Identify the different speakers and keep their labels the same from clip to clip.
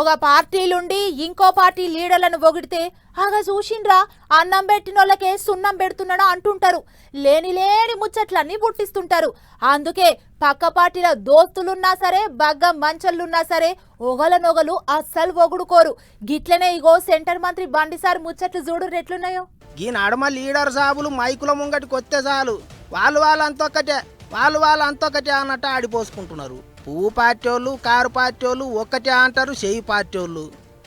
Speaker 1: ఒక పార్టీలుండి ఇంకో పార్టీ లీడర్లను పొగిడితే ఆగా చూసిండ్రా అన్నం పెట్టినోళ్ళకే సున్నం పెడుతున్నాడు అంటుంటారు. లేని లేని ముచ్చట్లన్నీ పుట్టిస్తుంటారు. అందుకే పక్క పార్టీల దోస్తులున్నా సరే బగ్గ మంచళ్ళున్నా సరే ఒగలనొగలు అస్సలు ఒగుడుకోరు గిట్లనే ఇగో సెంటర్ మంత్రి బండిసార్ ముచ్చట్లు చూడు ఎట్లున్నాయో
Speaker 2: ఈ నడమ లీడర్ సాబులు మైకుల ముంగటికి వస్తే చాలు. వాళ్ళు వాళ్ళంతొక్కటే. వాళ్ళు వాళ్ళు అంతొకటే అన్నట్టు ఆడిపోసుకుంటున్నారు. పువ్వు పార్టీ వాళ్ళు కారు పార్టీ వాళ్ళు ఒక్కటే అంటారు చెయ్యి పార్టీ వాళ్ళు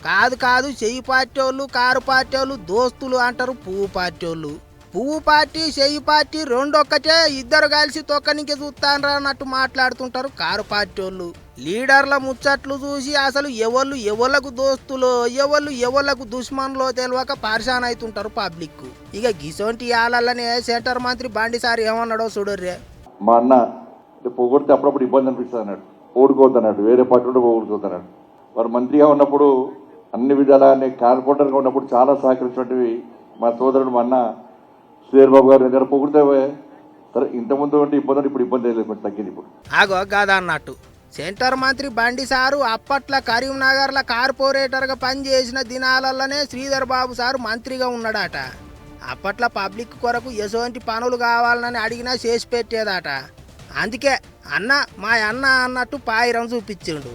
Speaker 2: కాదు కాదు చెయ్యి పార్టీ వాళ్ళు కారు పార్టీ వాళ్ళు దోస్తులు అంటారు పువ్వు పార్టీ వాళ్ళు పువ్వు పార్టీ చెయ్యి పార్టీ రెండొక్కటే ఇద్దరు కలిసి తొక్కనికి చూస్తానరా అన్నట్టు మాట్లాడుతుంటారు కారు పార్టీ వాళ్ళు లీడర్ల ముచ్చట్లు చూసి అసలు ఎవళ్ళు ఎవళ్ళకు దోస్తులో ఎవళ్ళు ఎవళ్ళకు దుష్మన్లో తెలియక పరిశాన్ అవుతుంటారు పబ్లిక్ ఇక గిసొంటి ఆలల్లనే సెంటర్ మంత్రి బండి సార్ ఏమన్నాడో చూడర్రే.
Speaker 3: మా అన్న పోగొడితే అప్పుడప్పుడు ఇబ్బంది అనిపిస్తుంది అన్నాడు. ఓడుకోవద్దు అన్నాడు వేరే పార్టీ ఉంటే పోగొడుకోవద్దు అన్నాడు వారు మంత్రిగా ఉన్నప్పుడు అన్ని విధాలా కార్పొరేటర్గా ఉన్నప్పుడు చాలా సహకరించినటువంటివి మా సోదరుడు మా అన్న శ్రీధర్ బాబు గారి దగ్గర పొగుడితే సరే ఇంతకుముందు ఉంటే ఇబ్బంది ఇప్పుడు ఇబ్బంది లేదు కొంచెం తగ్గింది ఇప్పుడు.
Speaker 2: ఆగో కాదా అన్నట్టు. సెంటర్ మంత్రి బండి సారు అప్పట్లో కరీంనగర్ల కార్పొరేటర్గా పనిచేసిన దినాలలోనే శ్రీధర్ బాబు సారు మంత్రిగా ఉన్నాడట. అప్పట్లో పబ్లిక్ కొరకు ఎటువంటి పనులు కావాలని అడిగినా చేసి పెట్టేదాట. అందుకే అన్న మా అన్న అన్నట్టు పాయిరం చూపించిండు.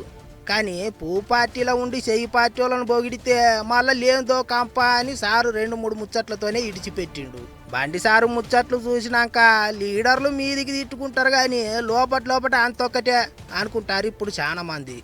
Speaker 2: కానీ పూ పార్టీలో ఉండి చెయ్యి పార్టీ వాళ్ళని పొగిడితే మళ్ళీ లేదో కంప అని సారు రెండు మూడు ముచ్చట్లతోనే ఇడిచిపెట్టిండు. బండి సారు ముచ్చట్లు చూసినాక లీడర్లు మీదికి తిట్టుకుంటారు కానీ లోపట లోపట అంతొక్కటే అనుకుంటారు ఇప్పుడు చాలామంది